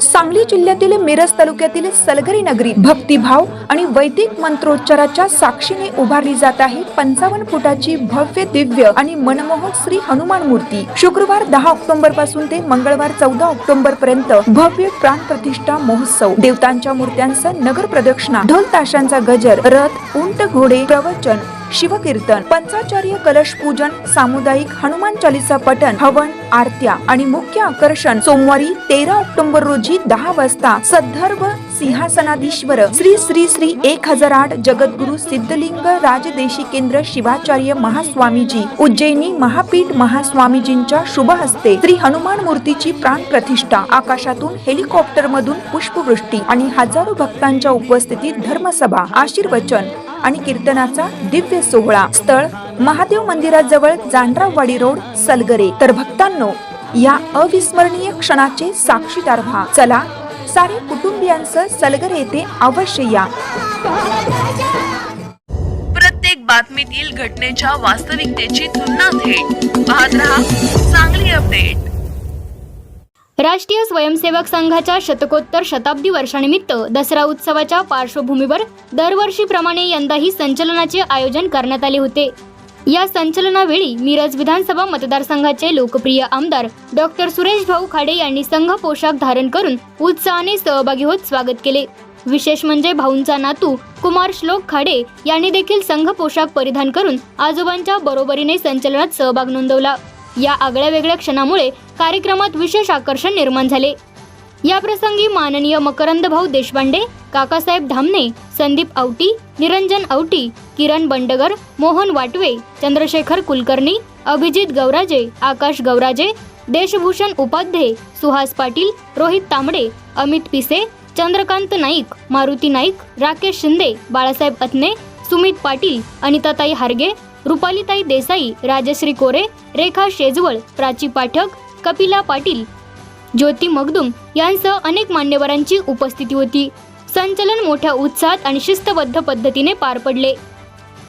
सांगली जिल्ह्यातील मिरज तालुक्यातील सलगरी नगरी भक्तिभाव आणि वैदिक मंत्रोच्चाराच्या साक्षीने उभारली जात आहे. पंचावन्न फुटाची भव्य दिव्य आणि मनमोहक श्री हनुमान मूर्ती. शुक्रवार दहा ऑक्टोबरपासून ते मंगळवार चौदा ऑक्टोबर पर्यंत भव्य प्राण प्रतिष्ठा महोत्सव. देवतांच्या मूर्त्यांचं नगर प्रदक्षिणा ढोल ताशांचा गजर रथ उंट घोडे प्रवचन शिवकीर्तन पंचाचार्य कलश पूजन सामुदायिक हनुमान चालीसा पठण हवन आरत्या आणि मुख्य आकर्षण सोमवारी तेरा ऑक्टोबर रोजी दहा वाजता सद्धर्व सिंहासनाधीश्वर श्री श्री श्री एक हजार आठ जगद्गुरु सिद्धलिंग राजदेशी केंद्र शिवाचार्य महास्वामीजी उज्जैनी महापीठ महास्वामीजींच्या शुभ हस्ते श्री हनुमान मूर्तीची प्राण प्रतिष्ठा. आकाशातून हेलिकॉप्टर मधून पुष्पवृष्टी आणि हजारो भक्तांच्या उपस्थितीत धर्मसभा आशीर्वचन आणि कीर्तनाचा दिव्य सोहळा. स्थळ महादेव मंदिराजवळ जांड्रावाडी रोड सलगरे. तर भक्तांनो या अविस्मरणीय क्षणाचे साक्षीदार व्हा चला सारे कुटुंबियांसह सलगर येथे अवश्य या. प्रत्येक बातमीतील घटनेच्या वास्तविकतेची तुलना थेट. पाहत रहा चांगली अपडेट राष्ट्रीय स्वयंसेवक संघाच्या शतकोत्तर शताब्दी वर्षानिमित्त दसरा उत्सवाच्या पार्श्वभूमीवर दरवर्षीप्रमाणे यंदाही संचलनाचे आयोजन करण्यात आले होते. या संचलनावेळी मिरज विधानसभा मतदारसंघाचे लोकप्रिय आमदार डॉक्टर सुरेश भाऊ खाडे यांनी संघ पोशाख धारण करून उत्साहाने सहभागी होत स्वागत केले. विशेष म्हणजे भाऊंचा नातू कुमार श्लोक खाडे यांनी देखील संघ पोशाख परिधान करून आजोबांच्या बरोबरीने संचलनात सहभाग नोंदवला. या आगळ्या वेगळ्या क्षणामुळे कार्यक्रमात विशेष आकर्षण निर्माण झाले. या प्रसंगी माननीय मकरंद भाऊ देशपांडे काकासाहेब धामणे संदीप औटी निरंजन औटी किरण बंडगर मोहन वाटवे चंद्रशेखर कुलकर्णी अभिजित गौराजे आकाश गौराजे देशभूषण उपाध्ये सुहास पाटील रोहित तांबडे अमित पिसे चंद्रकांत नाईक मारुती नाईक राकेश शिंदे बाळासाहेब अतने सुमित पाटील अनिताताई हार्गे रुपालीताई देसाई राजश्री कोरे रेखा शेजवळ प्राची पाठक कपिला पाटील ज्योती मगदुम यांसह अनेक मान्यवरांची उपस्थिती होती. संचलन मोठ्या उत्साहात आणि शिस्तबद्ध पद्धतीने पार पडले.